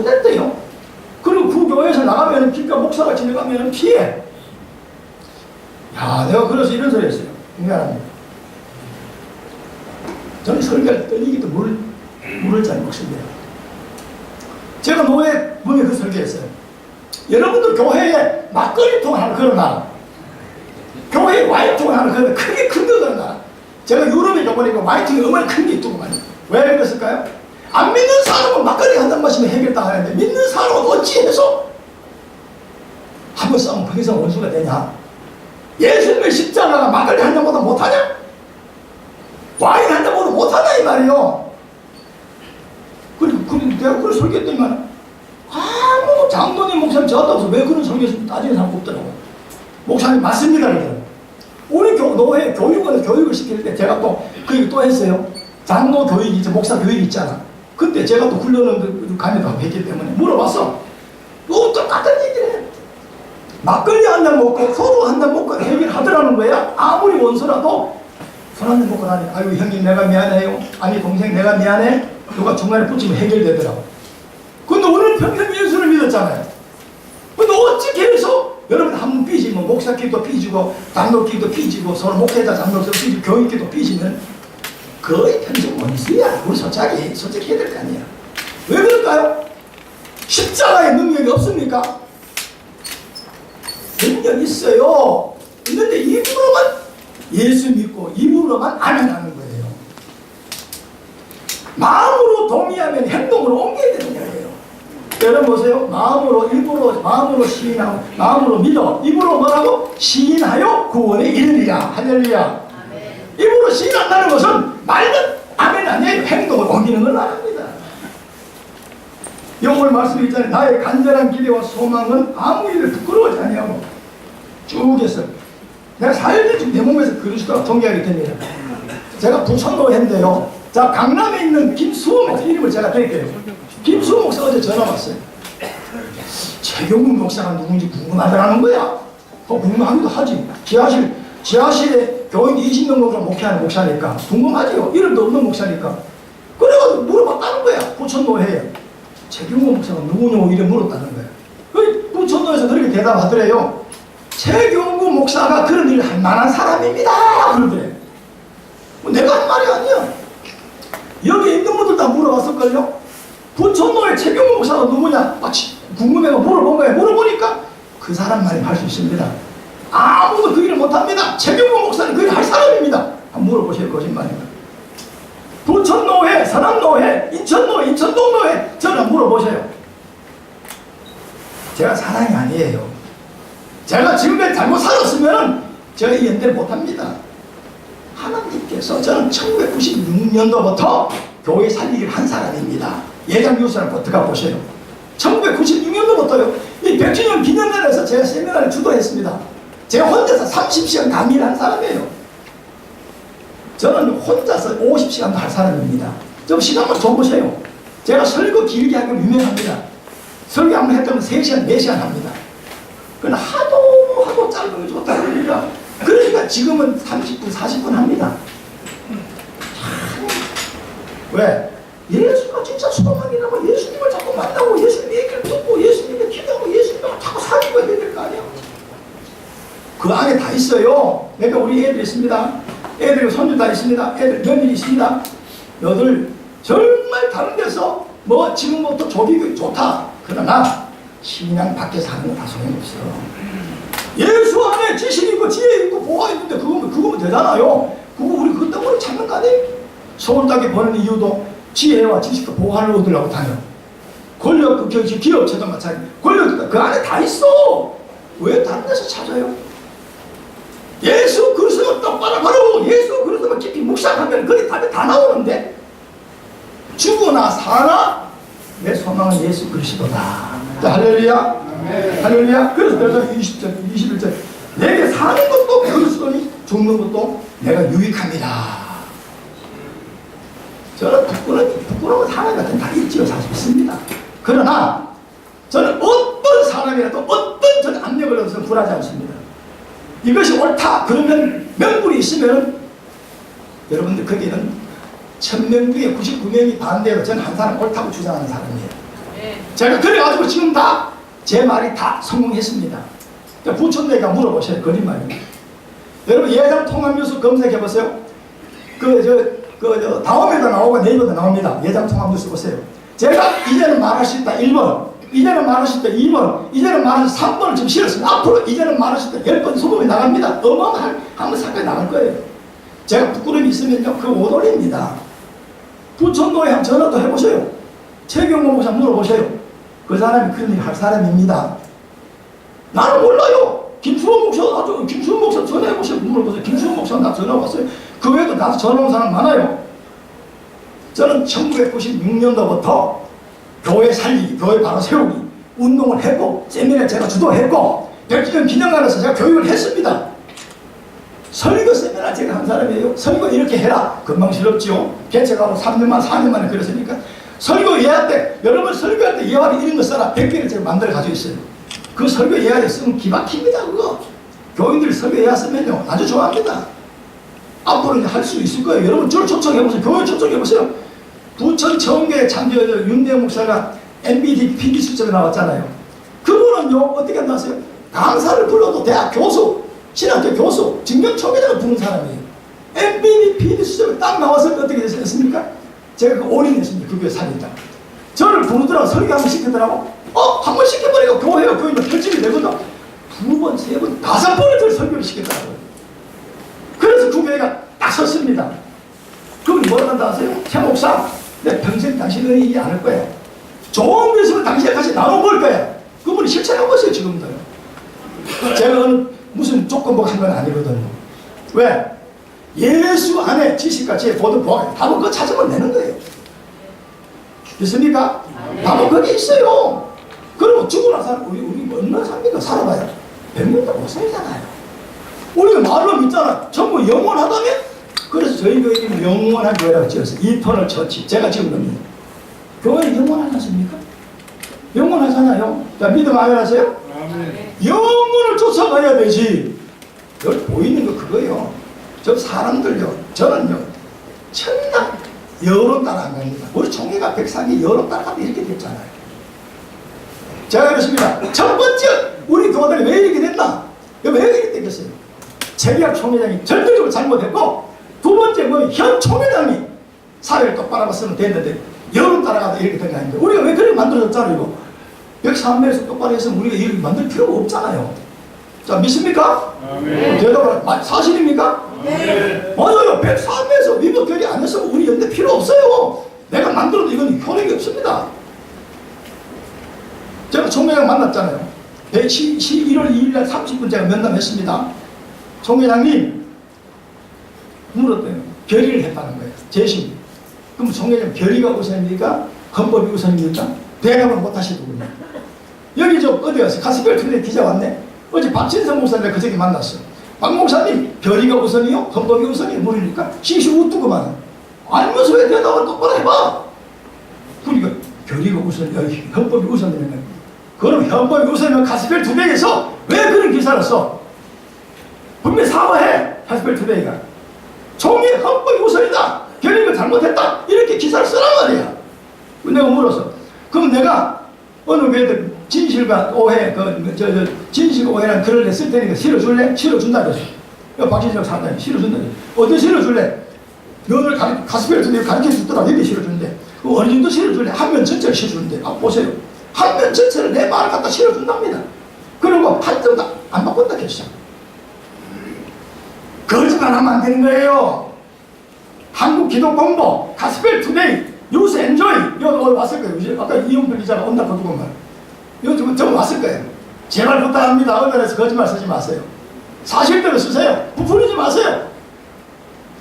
없어졌대요. 그리고 그 교회에서 나가면 기가 목사가 지나가면 피해. 야, 내가 그래서 이런 소리 했어요. 미안합니다. 저는 설교할 때 떨리기도 물, 물을 잘 먹습니다. 제가 노예 문에 그 설교했어요. 여러분들 교회에 막걸리통 하나 걸어놔. 교회에 와인통 하나 걸어놔. 크게 큰거 걸어놔. 제가 유럽에 가보니까 와인통이 얼마나 큰게 있더구만요. 왜 그랬을까요? 안 믿는 사람은 막걸리 한잔 마시면 해결당하는데 믿는 사람은 어찌해서 한번 싸우면 거기서 원수가 되냐? 예수님의 십자가가 막걸리 한 잔보다 못하냐? 와인 한 잔보다 못하냐 이 말이요. 그리고 그리고 내가 그걸 설교했더니만 아무 장로님 목사님 저한테 왜 그런 설교했으면 따지는 사람 없더라고. 목사님 맞습니다 그러더라고. 우리 교, 노회 교육원에 교육을 시킬 때 제가 또 그 얘기 또 했어요. 장로 교육 이제 목사 교육 있잖아. 그때 제가 또 훈련을 강의도 하고 했기 때문에 물어봤어. 또 똑같은 얘기를 해. 막걸리 한 잔 먹고 소주 한 잔 먹고 얘기를 하더라는 거야. 아무리 원수라도 술 한 잔 먹고 나니 아유 형님 내가 미안해요. 아니 동생 내가 미안해. 누가 중간에 붙이면 해결되더라고. 근데 우리는 평생 예수를 믿었잖아요. 근데 어떻게 해서 여러분 한번 삐지면 목사끼리도 삐지고 장로끼리도 삐지고 서로 목회자 장로끼리도 삐지고 교인끼리도 삐지면 거의 평생 원수야. 우리 솔직하게 솔직히 해야 될 거 아니야. 왜 그럴까요? 십자가의 능력이 없습니까? 능력 있어요. 있는데 입으로만 예수 믿고 입으로만 아멘 하는 거예요. 마음으로 동의하면 행동으로 옮겨야 되는 거예요. 여러분 보세요. 마음으로 입으로 마음으로 시인하고 마음으로 믿어 입으로 뭐라고 시인하여 구원에 이르리라 할렐루야. 입으로 시인한다는 것은 말은 아멘 아니에요. 행동을 옮기는 걸 말합니다. 영월 말씀이 있잖아요. 나의 간절한 기대와 소망은 아무 일을 부끄러워하지 아니하고 쭉 했어요. 내가 살때 지금 내 몸에서 그리스도가 동의하게 됩니다. 제가 부천도 했는데요. 자, 강남에 있는 김수호 목사 이름을 제가 드릴게요. 김수호 목사 어제 전화 왔어요. 최경훈 목사가 누군지 궁금하더라는 거야. 어, 궁금하기도 하지. 지하실, 지하실에 교인 20명 정도 목회하는 목사니까. 궁금하지요. 이름도 없는 목사니까. 그래가지고 물어봤다는 거야. 부천노회에. 최경훈 목사가 누구냐고 이래 물었다는 거야. 그 부천노에서 그렇게 대답하더래요. 최경구 목사가 그런 일을 할 만한 사람입니다. 그러더래. 뭐 내가 한 말이 아니야. 여기 있는 분들 다 물어봤을걸요? 부천노의 최경구 목사가 누구냐? 마치 궁금해서 물어본 거예요. 물어보니까 그 사람 말이 할 수 있습니다. 아무도 그 일을 못합니다. 최경구 목사는 그 일을 할 사람입니다. 한번 물어보세요. 거짓말입니다. 부천노회, 서남노회, 인천노회, 인천동노회 저는 물어보세요. 제가 사랑이 아니에요. 제가 지금까지 잘못 살았으면 이 연대를 못합니다. 하나님께서 저는 1996년도부터 교회 살리기를 한 사람입니다. 예장 교수랑 들어가 보세요. 1996년도부터요. 이 100주년 기념전에서 제가 세미나를 주도했습니다. 제가 혼자서 30시간 강의를 한 사람이에요. 저는 혼자서 50시간도 할 사람입니다. 좀 시간만 줘보세요. 제가 설교 길게 하면 유명합니다. 설교 한번 했다면 3시간, 4시간 합니다. 그러나 하도 하도 짧은 게 좋다 그러니까 그러니까 지금은 30분, 40분 합니다. 참, 왜? 예수가 진짜 소망이라고 예수님을 자꾸 만나고 예수님 얘기를 듣고 예수님의 기도하고 예수님을 자꾸 사귀고 해야 될 거 아니야? 그 안에 다 있어요. 내가 우리 애들 있습니다. 애들 손주 다 있습니다. 애들 며느리 있습니다. 너들 정말 다른 데서 뭐 지금부터 조기 좋다. 그러나 신앙 밖에서 하는 건다 소용없어. 예수 안에 지식 있고 지혜 있고 보아 있는데 그거면 그거면 되잖아요. 그거 우리 그것 때문에 찾는 거 아니에요? 서울 따게 버는 이유도 지혜와 지식과 보안을 얻으려고 다녀. 권력 그 겨- 기업체도 마찬가지. 권력 그 안에 다 있어. 왜 다른 데서 찾아요? 예수 그리스도 똑바로 바로 예수 그리스도만 깊이 묵상하면 거기 답이 다 나오는데 죽으나 사나 내 소망은 예수 그리스도다. 자, 할렐루야. 할렐루야. 그래서 내가 20절, 21절. 내게 사는 것도 그리스도니 죽는 것도 내가 유익합니다. 저는 부끄러운, 부끄러운 사람 같은 다 있지요. 사실 있습니다. 그러나 저는 어떤 사람이라도 어떤 전 압력을 얻어서 굴하지 않습니다. 이것이 옳다. 그러면 명분이 있으면 여러분들 거기는 천명 중에 99명이 반대로 저는 한 사람 옳다고 주장하는 사람이에요. 제가 그래가지고 지금 다 제 말이 다 성공했습니다. 그러니까 부천대가 물어보셔요. 거짓말입니다. 여러분 예당 통합 뉴스 검색해보세요. 그, 저, 그, 저, 다음에도 나오고 네이버도 나옵니다. 예당 통합 뉴스 보세요. 제가 이제는 말할 수 있다 1번, 이제는 수 있다 2번, 이제는 말할 수 3번을 지금 실었습니다. 앞으로 이제는 수 있다 10번 소금이 나갑니다. 어마어마한 한번 사건이 나갈 거예요. 제가 부끄러움이 있으면요, 그 오돌입니다. 부천도에 한 전화도 해보세요. 최경호 목사 물어보세요. 그 사람이 그런 일 할 사람입니다. 나는 몰라요. 김수원 목사, 나도 김수원 목사 전화해보세요. 물어보세요. 김수원 목사 나 전화 왔어요. 그 외에도 나한테 전화 온 사람 많아요. 저는 1996년도부터 교회 살리기, 교회 바로 세우기, 운동을 했고, 세미나를 제가 주도했고, 백지경 기념관에서 제가 교육을 했습니다. 설교 세미나 제가 한 사람이에요. 설교 이렇게 해라. 금방 실없지요. 개척하고 3년만, 4년 만에 그랬으니까. 설교 예약 때, 여러분 설교할 때 예화를 이런 거 써라. 100개를 제가 만들어 가지고 있어요. 그 설교 예화를 쓰면 기막힙니다, 그거. 교인들이 설교 예화 쓰면요. 아주 좋아합니다. 앞으로 할 수 있을 거예요. 여러분 저를 초청해보세요. 교회 초청해보세요. 부천 청교회 참여 윤대영 목사가 MBD PD 수첩에 나왔잖아요. 그분은요, 어떻게 한다세요? 강사를 불러도 대학 교수, 신학교 교수, 증명총회장을 부른 사람이에요. MBD PD 수첩에 딱 나와서 어떻게 됐습니까? 제가 그 올인했습니다. 그 교회 살리자. 저를 부르더라고 설교 한번 시키더라고. 어? 한 번 시켜버리고 교회가 교인도 결집이 되거든. 두 번, 세 번, 다섯 번을 저 설교를 시켰더라고요. 그래서 그 교회가 딱 섰습니다. 그분이 뭐라고 한다 아세요? 최 목사, 내 평생 당신을 이기 않을 거야. 좋은 모습을 당신과 같이 나눠볼 거야. 그분이 실천하고 있어요, 지금도. 제가 무슨 조건복 한건 아니거든요. 왜? 예수 안에 지식과 제 모든 보안, 답은 그거 찾으면 되는 거예요. 됐습니까? 답은 거기 있어요. 그리고 죽고 나서 우리, 우리 뭐 얼마나 삽니까? 살아봐야. 100년도 못 살잖아요. 우리가 말로 믿잖아. 전부 영원하다면? 그래서 저희 교회는 영원한 교회라고 지었어요. 이터널 처치. 제가 지은 겁니다. 교회 영원하지 않습니까? 영원하잖아요. 자, 믿음 안 하세요? 영원을 쫓아가야 되지. 여기 보이는 거 그거요. 저 사람들요. 저는요. 천당 여론 따라 안 갑니다. 우리 총회가 백상이 여론 따라가면 이렇게 됐잖아요. 제가 그렇습니다. 첫 번째, 우리 교회들이 왜 이렇게 됐나? 왜 이렇게 됐겠어요? 재계약 총회장이 절대적으로 잘못했고, 두 번째, 뭐, 현 총회장이 사회를 똑바로 쓰면 되는데, 여론 따라가다 이렇게 된거 아닙니까? 우리가 왜 그렇게 만들어졌잖아요, 이거. 역사함에서 똑바로 했으면 우리가 이렇게 만들 필요가 없잖아요. 자, 믿습니까? 대답을, 마- 사실입니까? 맞아요. 103에서 위법 결의 안 했으면 우리 연대 필요 없어요. 내가 만들어도 이건 효력이 없습니다. 제가 총회장 만났잖아요. 11월 2일 날 30분 제가 면담했습니다. 총회장님, 물었대요. 결의를 했다는 거예요. 재심. 그럼 총회장 결의가 우선입니까? 헌법이 우선입니까? 대답을 못 하시더군요. 여기 저 어디 갔어? 가스펠 투데 기자 왔네. 어제 박진성 목사님 그저께 만났어. 박 목사님 결의가 우선이요? 헌법이 우선이요? 물으니까 시시 우뚜고만 알면서 왜 대답을 똑바로 해봐? 그러니까 결의가 우선이야. 헌법이 거야. 그럼 헌법이 우선이면 가스펠 투데이에서 왜 그런 기사를 써? 분명히 사과해. 가스펠 투데이가. 총리 헌법이 우선이다. 결의가 잘못했다. 이렇게 기사를 쓰란 말이야. 내가 물었어. 그럼 내가 어느 교회들 진실과 오해, 그, 저, 저, 진실 오해란 글을 냈을 테니까 실어줄래? 실어준다 그랬어. 야, 박진영 사단이 실어준다 그랬어. 어디 실어줄래? 너를 가르, 가스펠 투데이 가르쳐 주더라. 여기 실어준대. 그 어느 정도 실어줄래? 한 면 전체를 실어준대. 아, 보세요. 한 면 전체를 내 말을 갖다 실어준답니다. 그리고 한 점도 안 바꾼다 했어. 거짓말 하면 안 되는 거예요. 한국 기독 공보, 가스펠 투데이, 뉴스 엔조이, 이거 오늘 왔을 거예요. 이제 아까 이용필 기자가 온다 그러고 말. 이거 좀, 좀 왔을 거예요. 제발 부탁합니다. 언론에서 거짓말 쓰지 마세요. 사실대로 쓰세요. 부풀리지 마세요.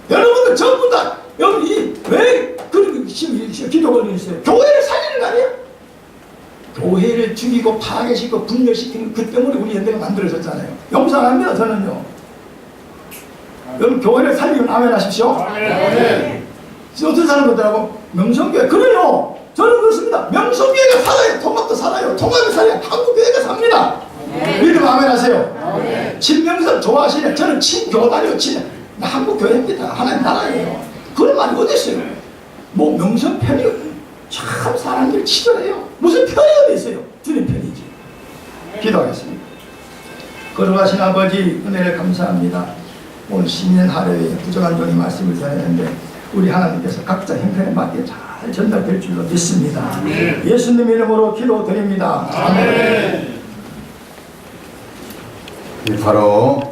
여러분들 전부 다 여기 이- 왜 그렇게 걸리고 있어요? 교회를 살리는 거 아니에요? 교회를 죽이고 파괴시키고 분열시키는 그 때문에 우리 연대가 만들어졌잖아요. 용서 안 합니다, 저는요. 여러분 교회를 살리면 아멘 하십시오. 어떤 사람들하고 명성교회 그래요. 저는 그렇습니다. 명성교회가 살아요. 통합도 살아요. 통합이 살아요. 한국교회가 삽니다. 믿음 아멘 하세요. 친명성 좋아하시네. 저는 친교단이요. 친나 한국교회입니다. 하나님 나라예요. 그런 말이 어디 있어요? 뭐 명성 편이 참 사람들 치졸해요. 무슨 편이 어디 있어요? 주님 편이지. 기도하겠습니다. 거룩하신 아버지 은혜를 감사합니다. 오늘 신년 하루에 부정한 종이 말씀을 전했는데 우리 하나님께서 각자 형편에 맞게 잘 전달될 줄로 믿습니다. 예수님 이름으로 기도드립니다. 아멘. 이 바로